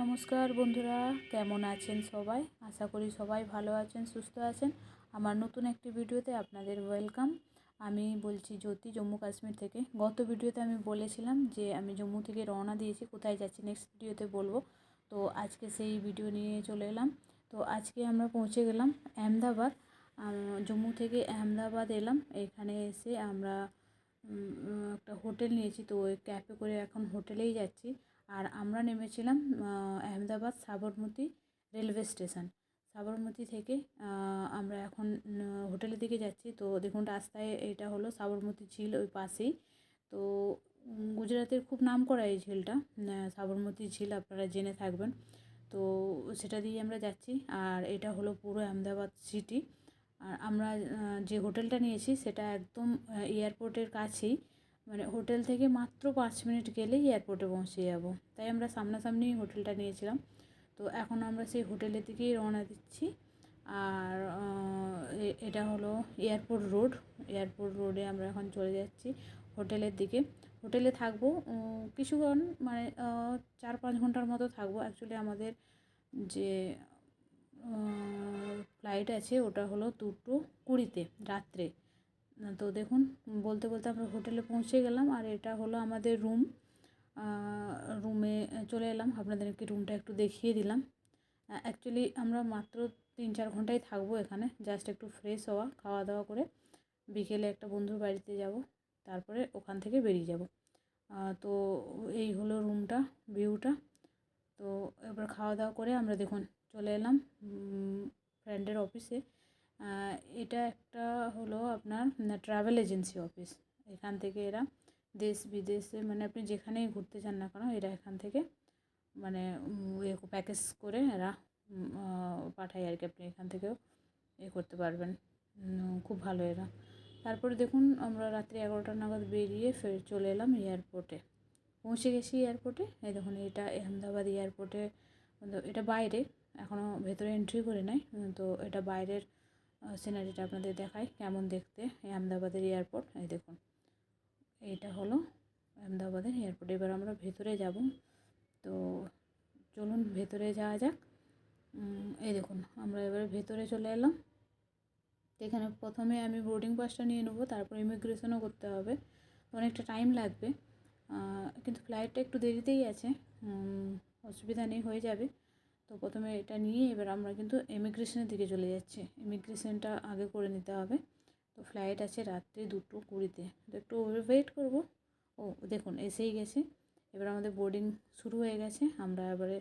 নমস্কার বন্ধুরা, কেমন আছেন সবাই? আশা করি সবাই ভালো আছেন, সুস্থ আছেন। আমার নতুন একটি ভিডিওতে আপনাদের ওয়েলকাম আমি বলছি জ্যোতি, জম্মু কাশ্মীর থেকে। গত ভিডিওতে আমি বলেছিলাম যে আমি জম্মু থেকে রওনা দিয়েছি, কোথায় যাচ্ছি নেক্সট ভিডিওতে বলব। তো আজকে সেই ভিডিও নিয়ে চলে এলাম। তো আজকে আমরা পৌঁছে গেলাম আহমেদাবাদ। জম্মু থেকে আহমেদাবাদ এলাম। এখানে এসে আমরা একটা হোটেল নিয়েছি। তো ওই ক্যাবে করে এখন হোটেলেই যাচ্ছি। আর আমরা নেমেছিলাম আহমেদাবাদ সাবরমতী রেলওয়ে স্টেশন। সাবরমতী থেকে আমরা এখন হোটেলের দিকে যাচ্ছি। তো দেখুন, রাস্তায় এটা হলো সাবরমতী ঝিল ওই পাশেই। তো গুজরাটের খুব নাম করা এই ঝিলটা সাবরমতী ঝিল আপনারা জেনে থাকবেন। তো সেটা দিয়ে আমরা যাচ্ছি। আর এটা হলো পুরো আহমেদাবাদ সিটি। আর আমরা যে হোটেলটা নিয়েছি, সেটা একদম এয়ারপোর্টের কাছেই। মানে হোটেল থেকে মাত্র পাঁচ মিনিট গেলেই এয়ারপোর্টে পৌঁছে যাব। তাই আমরা সামনাসামনি হোটেলটা নিয়েছিলাম। তো এখন আমরা সেই হোটেলের দিকেই রওনা দিচ্ছি। আর এটা হলো এয়ারপোর্ট রোড এয়ারপোর্ট রোডে আমরা এখন চলে যাচ্ছি হোটেলের দিকে। হোটেলে থাকব কিছুক্ষণ মানে চার পাঁচ ঘণ্টার মতো থাকব। অ্যাকচুয়ালি আমাদের যে ফ্লাইট আছে ওটা হলো দুটো কুড়িতে, রাত্রে। তো দেখুন, বলতে বলতে আমরা হোটেলে পৌঁছে গেলাম আর এটা হলো আমাদের রুম। রুমে চলে এলাম। আপনাদেরকে রুমটা একটু দেখিয়ে দিলাম। অ্যাকচুয়ালি আমরা মাত্র তিন চার ঘন্টাই থাকব এখানে। জাস্ট একটু ফ্রেশ হওয়া, খাওয়া দাওয়া করে বিকেলে একটা বন্ধুর বাড়িতে যাব, তারপরে ওখান থেকে বেরিয়ে যাব। তো এই হলো রুমটা ভিউটা তো এবার খাওয়া দাওয়া করে আমরা দেখুন চলে এলাম ফ্রেন্ডের অফিসে এটা একটা হলো আপনার ট্রাভেল এজেন্সি অফিস এখান থেকে এরা দেশ বিদেশে মানে আপনি যেখানেই ঘুরতে চান না কেন, এরা এখান থেকে মানে প্যাকেজ করে এরা পাঠায় আর কি। আপনি এখান থেকেও এ করতে পারবেন। খুব ভালো এরা। তারপরে দেখুন, আমরা রাত্রি এগারোটা নাগাদ বেরিয়ে ফের চলে এলাম এয়ারপোর্টে পৌঁছে গেছি এয়ারপোর্টে এই দেখুন, এটা আহমেদাবাদ এয়ারপোর্টে এটা বাইরে এখনও ভেতরে এন্ট্রি করে নাই। তো এটা বাইরের সিনারিটা আপনাদের দেখাই, কেমন দেখতে এই আহমেদাবাদের এয়ারপোর্ট এই দেখুন। এইটা হলো আহমেদাবাদের এয়ারপোর্ট এবার আমরা ভেতরে যাব। তো চলুন ভেতরে যাওয়া যাক। এই দেখুন, আমরা এবারে ভেতরে চলে এলাম। এখানে প্রথমে আমি বোর্ডিং পাসটা নিয়ে নেব, তারপর ইমিগ্রেশনও করতে হবে। অনেকটা টাইম লাগবে। কিন্তু ফ্লাইটটা একটু দেরিতেই আছে। অসুবিধা নেই, হয়ে যাবে। তো প্রথমে এটা নিয়ে এবার আমরা কিন্তু ইমিগ্রেশনের দিকে চলে যাচ্ছি। ইমিগ্রেশনটা আগে করে নিতে হবে। তো ফ্লাইট আছে রাত্রি দুটো কুড়িতে। তো একটু ওয়েট করব। ও, দেখুন, এসেই গেছে। এবার আমাদের বোর্ডিং শুরু হয়ে গেছে। আমরা এবারে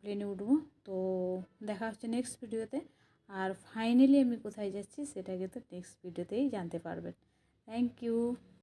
প্লেনে উঠবো। তো দেখা হচ্ছে নেক্সট ভিডিওতে আর ফাইনালি আমি কোথায় যাচ্ছি সেটা কিন্তু নেক্সট ভিডিওতেই জানতে পারবেন। Thank you